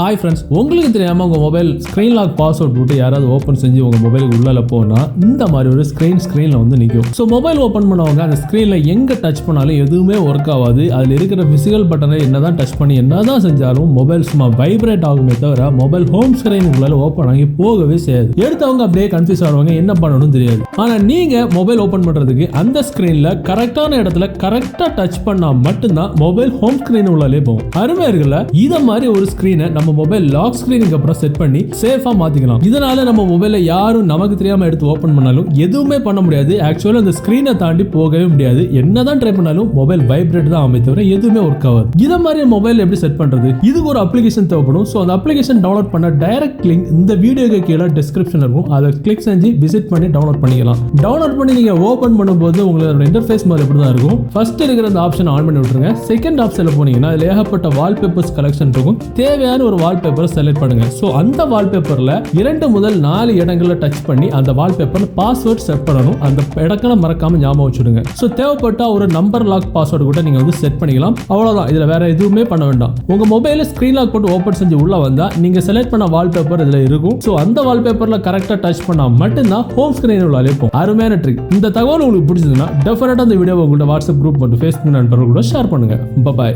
Hi friends உங்களுக்கு தெரியாமல் உங்கள் மொபைல் ஸ்க்ரீன் லாக் பாஸ்வேர்ட் போட்டு யாராவது ஓப்பன் செஞ்சு உங்கள் மொபைலுக்கு உள்ளே போனால் இந்த மாதிரி ஒரு ஸ்க்ரீன் ஸ்க்ரீனில் வந்து நிற்கும் ஸோ மொபைல் ஓப்பன் பண்ணவங்க அந்த ஸ்க்ரீனில் எங்கே டச் பண்ணாலும் எதுவுமே ஒர்க் ஆகாது. அதில் இருக்கிற ஃபிசிக்கல் பட்டனை என்ன தான் டச் பண்ணி என்ன தான் செஞ்சாலும் மொபைல் சும்மா வைப்ரேட் ஆகுமே தவிர மொபைல் ஹோம் ஸ்க்ரீன் உங்களால் ஓப்பன் ஆகி போகவே செய்யாது. எடுத்தவங்க அப்படியே கன்ஃபியூஸ் ஆடுவாங்க என்ன பண்ணணும்னு தெரியாது. ஆனால் நீங்கள் மொபைல் ஓப்பன் பண்ணுறதுக்கு அந்த ஸ்க்ரீனில் கரெக்டான இடத்துல கரெக்டாக டச் பண்ணால் மட்டும்தான் மொபைல் ஹோம் ஸ்க்ரீன் உள்ளாலே போகும். அருமையா இருக்குல்ல மாதிரி ஒரு ஸ்க்ரீனை நம்ம மொபைல் லாக் ஸ்க்ரீனுக்கு அப்புறம் செட் பண்ணி சேஃபா மாத்திக்கலாம். இதனால நம்ம மொபைலை யாரும் நமக்கு தெரியாம எடுத்து ஓபன் பண்ணாலும் எதுவுமே பண்ண முடியாது. ஆக்சுவலா அந்த ஸ்க்ரீனை தாண்டி போகவே முடியாது. என்னதான் ட்ரை பண்ணாலும் மொபைல் வைப்ரேட் தான் அமைத்து தவிர எதுவுமே ஒர்க் ஆகாது. இதை மாதிரி மொபைல் எப்படி செட் பண்றது? இதுக்கு ஒரு அப்ளிகேஷன் தேவைப்படும். ஸோ அந்த அப்ளிகேஷன் டவுன்லோட் பண்ண டைரக்ட் லிங்க் இந்த வீடியோக்கு கீழே டிஸ்கிரிப்ஷன் இருக்கும். அதை கிளிக் செஞ்சு விசிட் பண்ணி டவுன்லோட் பண்ணிக்கலாம். டவுன்லோட் பண்ணி நீங்க ஓபன் பண்ணும்போது உங்களோட இன்டர்ஃபேஸ் மாதிரி இப்படி தான் இருக்கும்? ஃபர்ஸ்ட் இருக்கிற அந்த ஆப்ஷன் ஆன் பண்ணி விட்டுருங்க. செகண்ட் ஆப்ஷனில் போனீங்கன்னா அதில் ஏகப்பட்ட வால்பேப்பர்ஸ் கலெக்ஷன் இருக்கும். தேவையான ஒரு வால்பேப்பரை செலக்ட் பண்ணுங்க. ஸோ அந்த வால்பேப்பரில் இரண்டு முதல் நாலு இடங்களை டச் பண்ணி அந்த வால்பேப்பர் பாஸ்வேர்ட் செட் பண்ணணும். அந்த இடங்களை மறக்காம ஞாபகம் வச்சுடுங்க. ஸோ தேவைப்பட்டா ஒரு நம்பர் லாக் பாஸ்வேர்டு கூட நீங்க வந்து செட் பண்ணிக்கலாம். அவ்வளோதான் இதில் வேற எதுவுமே பண்ண வேண்டாம். உங்க மொபைல ஸ்கிரீன் லாக் போட்டு ஓப்பன் செஞ்சு உள்ள வந்தா நீங்க செலக்ட் பண்ண வால்பேப்பர் இதில் இருக்கும். ஸோ அந்த வால்பேப்பரில் கரெக்டாக டச் பண்ணா மட்டும்தான் ஹோம் ஸ்கிரீன் உள்ள இருக்கும் அருமையான ட்ரிக் இந்த தகவல் உங்களுக்கு பிடிச்சதுன்னா டெஃபினட்டாக அந்த வீடியோ உங்கள்கிட்ட வாட்ஸ்அப் குரூப் மற்றும் ஃபேஸ்புக் நண்பர்கள் கூட ஷேர் பண்ணுங்க. பாய்